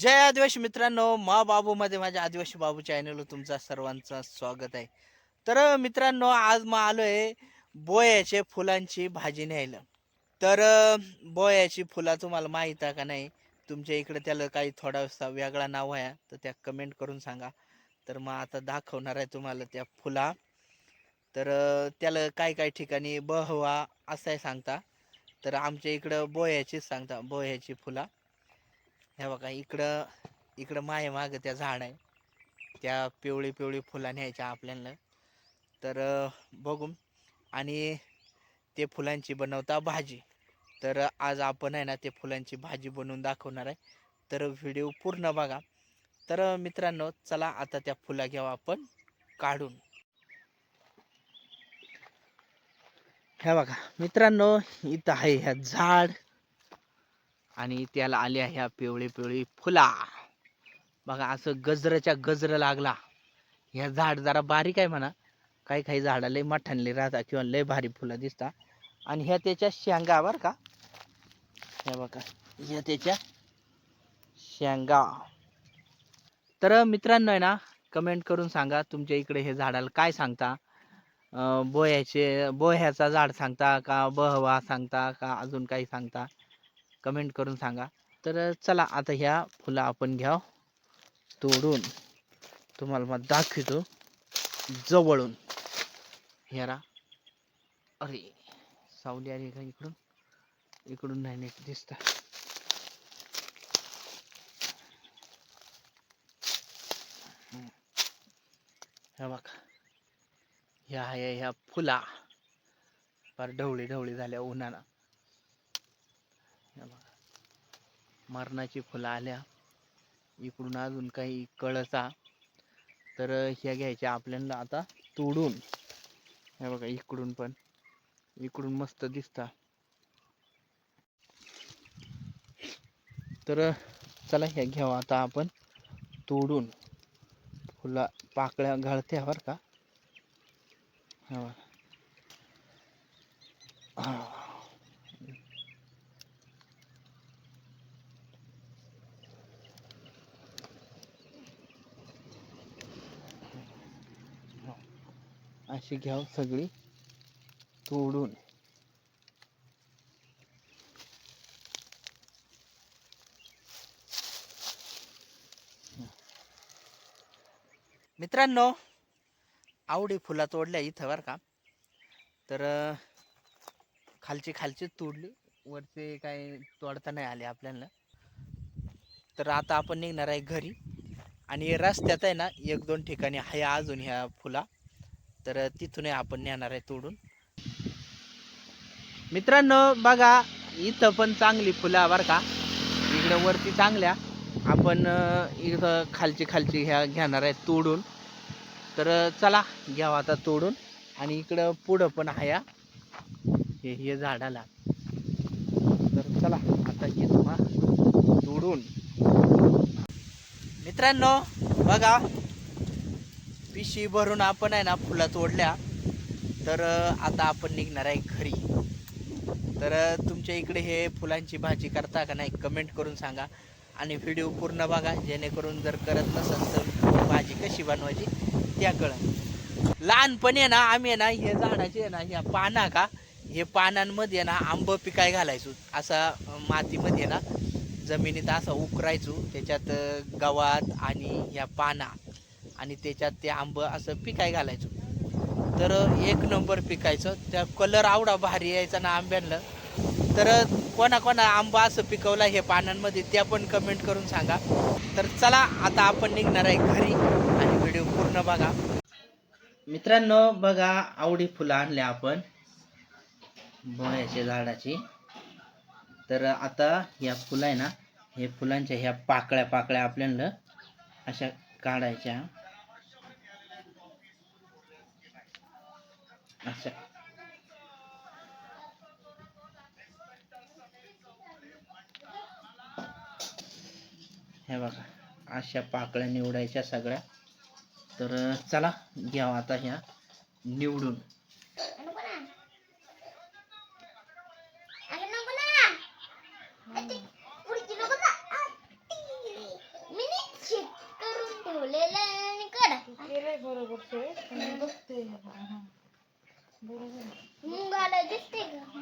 जय आदिवासी मित्रांनो मा बाबूमध्ये माझ्या आदिवासी बाबू चॅनलवर तुमचा सर्वांचं स्वागत आहे. तर मित्रांनो आज मग आलो आहे बोयाचे फुलांची भाजी न्यायला. तर बोयाची फुलं तुम्हाला माहीत आहे का नाही? तुमच्या इकडे त्याला काही थोडासा वेगळा नाव आहे तर त्या कमेंट करून सांगा. तर मग आता दाखवणार आहे तुम्हाला त्या फुला. तर त्याला काय काय ठिकाणी बहवा असं आहे सांगता. तर आमच्या इकडं बोयाचीच सांगता बोयाची फुला. हे बघा इकडं इकडं माय मागं त्या झाड आहे. त्या पिवळी पिवळी फुलं न्यायच्या आपल्याला. तर बघू आणि ते फुलांची बनवता भाजी. तर आज आपण आहे ना ते फुलांची भाजी बनवून दाखवणार आहे. तर व्हिडिओ पूर्ण बघा. तर मित्रांनो चला आता त्या फुला घ्यावा आपण काढून. ह्या बघा मित्रांनो इथं आहे ह्या झाड. आणि त्याला आल्या ह्या पिवळी पिवळी फुला. बघा असं गजराच्या गजर लागला. ह्या झाड जरा बारीक आहे म्हणा. काही काही झाडं लय मठानले राहतात किंवा लय भारी फुलं दिसतात आणि ह्या त्याच्या शेंगा बर का. ह्या बघा ह्या त्याच्या शेंगा. तर मित्रांनो आहे ना कमेंट करून सांगा तुमच्या इकडे हे झाडाला काय सांगता. बोह्याचे बोह्याचा झाड सांगता का बहवा सांगता का अजून काही सांगता. कमेंट करून सांगा. तर चला आता ह्या फुलं आपण घ्या तोडून तुम्हाला मग दाखवतो. जवळून. हेरा अरे सावली आली का इकडून? इकडून नाही नीट दिसत. हे बघा. ह्या ह्या ह्या फुला. फार ढवळी ढवळी झाल्या उन्हाळा बघा. मरणाची फुलं आल्या. इकडून अजून काही कळसा. तर ह्या घ्यायच्या आपल्याला आता तोडून. हे बघा इकडून पण. इकडून मस्त दिसता. तर चला ह्या घ्यावं आता आपण तोडून. फुला पाकळ्या घालत्या बरं का. हा. अशी घ्याव सगळी तोडून. मित्रांनो आवडी फुला तोडल्या इथं बरं का. तर खालची खालची तोडली. वरचे काय तोडता नाही आले आपल्याला. तर आता आपण निघणार आहे घरी. आणि रस्त्यात आहे ना एक दोन ठिकाणी आहे अजून ह्या फुला. तर तिथूनही आपण नेणार आहे तोडून. मित्रांनो बघा इथं पण चांगली फुलं बरं का. इकडं वरती चांगल्या. आपण इथं खालची खालची ह्या घेणार आहे तोडून. तर चला घ्यावं आता तोडून. आणि इकडं पुढं पण आहे हे हे झाडाला. तर चला आता घेतो हा तोडून. मित्रांनो बघा पिशी भरून आपण आहे ना फुलं तोडल्या तर आता आपण निघणार आहे घरी. तर तुमच्या इकडे हे फुलांची भाजी करता का नाही कमेंट करून सांगा आणि व्हिडिओ पूर्ण बघा जेणेकरून जर करत नसेल तर भाजी कशी बनवायची त्या कळ लहानपणी आहे ना आम्ही आहे ना हे झाडाचे आहे ना ह्या पाना का हे पानांमध्ये आहे ना आंब पिकाय घालायचो. असा मातीमध्ये आहे ना जमिनीत असा उकरायचो त्याच्यात गवात आणि ह्या पाना. आणि त्याच्यात ते आंब असं पिकाय घालायचो. तर एक नंबर पिकायचं. त्या कलर आवडा भारी यायचा ना आंब्यांना तर कोणा कोणा आंबा असं पिकवला हे पानांमध्ये त्या पण कमेंट करून सांगा. तर चला आता आपण निघणार आहे घरी आणि व्हिडिओ पूर्ण बघा. मित्रांनो बघा आवडी फुलं आणल्या आपण. बोयाच्या झाडाची. तर आता ह्या फुलं आहे ना हे फुलांच्या ह्या पाकळ्या पाकळ्या आपल्याला अशा काढायच्या. हे बघा अशा पाकळ्या निवडायच्या सगळ्या. तर चला घ्या आता ह्या निवडून. मुंगाला दिसते का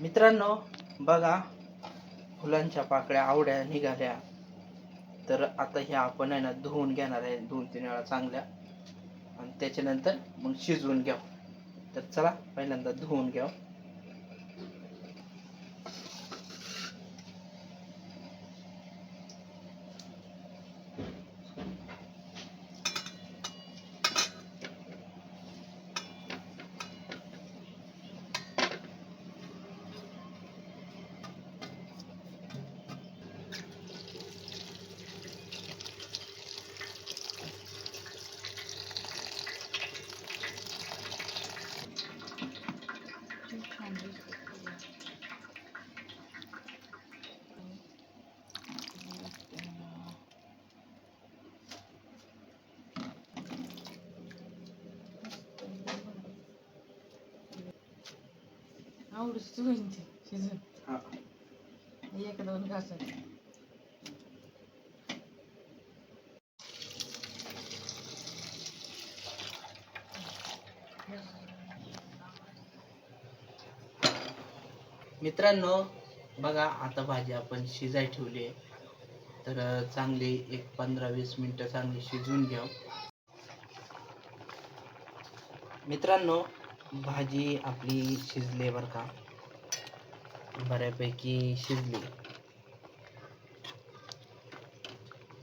मित्रांनो बघा फुलांच्या पाकळ्या आवड्या निघाल्या. तर आता ह्या आपण आहे ना धुवून घेणार आहे दोन तीन वेळा चांगल्या. आणि त्याच्यानंतर मग शिजवून घ्याव. तर चला पहिल्यांदा धुवून घ्याव. आवडीची होईन ती शिजून हा. एक दोन घास मित्रांनो बघा आता भाजी आपण शिजाय ठेवली आहे. तर चांगली एक पंधरा वीस मिनिटं चांगली शिजवून घ्याव मित्रांनो भाजी आपली शिजली बरं का. बऱ्यापैकी शिजली.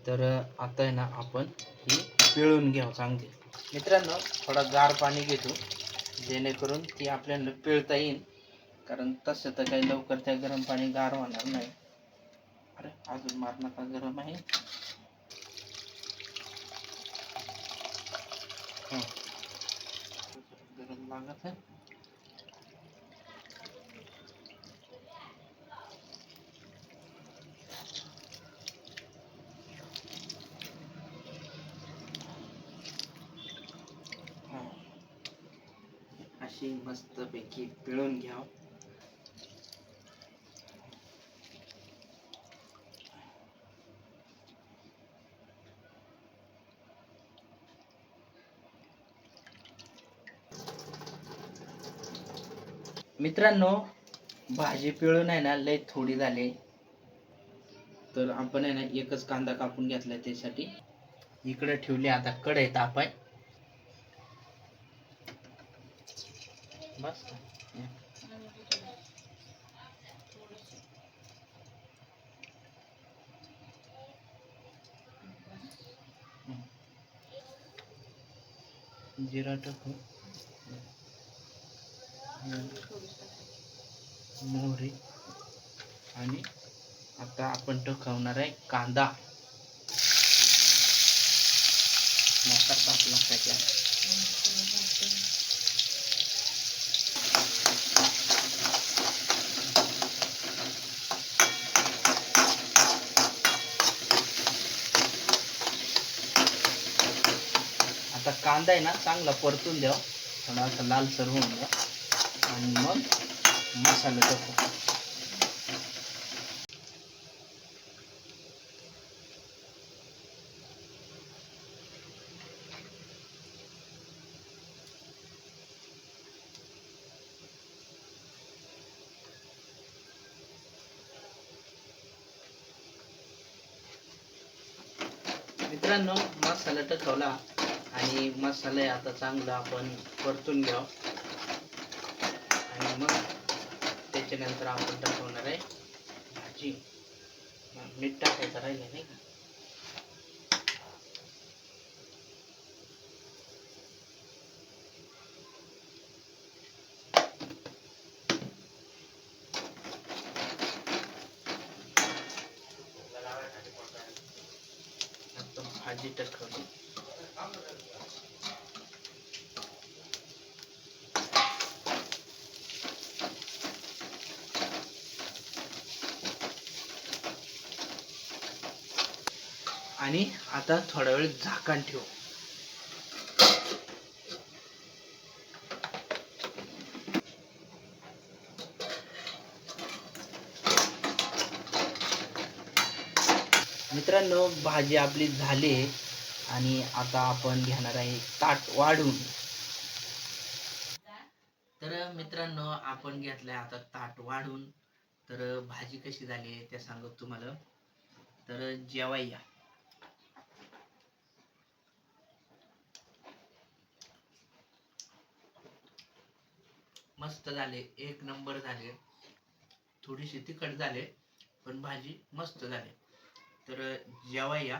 तर आता आहे ना आपण ही पिळून घ्यावं चांगली मित्रांनो थोडा गार पाणी घेतो जेणेकरून ती आपल्याला पिळता येईल. कारण तसं तर काही लवकर त्या गरम पाणी गार होणार नाही. अरे अजून मार नका गरम आहे? गरम लागत है हं. अशी मस्तपैकी पिळून घ्याव मित्रांनो भाजी पिळून आहे ना लय थोडी झाली. तर आपण आहे ना एकच कांदा कापून घेतलाय त्यासाठी इकडे ठेवली आता कढई तापाय बस. जिरा टाकू मोहरी. आणि आता आपण टाकवणार आहे कांदा. मोठा टाकला त्याच्यात आता कांदा आहे ना चांगला परतून द्यावा. थोडासा लालसर होऊन द्या आणि मग मसाल्याचा फोडा मित्रांनो मसाला टाकवला आणि मसाला आता चांगला आपण परतून घ्याव. मग त्याच्यानंतर आपण टाकवणार आहे भाजी. मीठ टाकायचं राहिलं नाही का? भाजी टाकवली. आणि आता थोडा वेळ झाकण ठेवू. मित्रांनो भाजी आपली झाली आहे आणि आता आपण घेणार आहे ताट वाढून. तर मित्रांनो आपण घेतलंय आता ताट वाढून. तर भाजी कशी झाली आहे ते सांगत तुम्हाला. तर जेवाय या मस्त झाले एक नंबर झाले. थोडीशी तिखट झाले पण भाजी मस्त झाली. तर जेवाय या.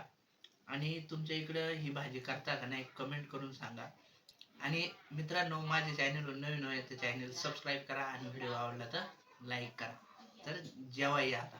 आणि तुमच्या इकडं ही भाजी करता का नाही कमेंट करून सांगा. आणि मित्रांनो माझ्या चॅनलवर नवीन आहे तर चॅनल सबस्क्राईब करा आणि व्हिडिओ आवडला तर लाईक करा. तर जेवाय या आता.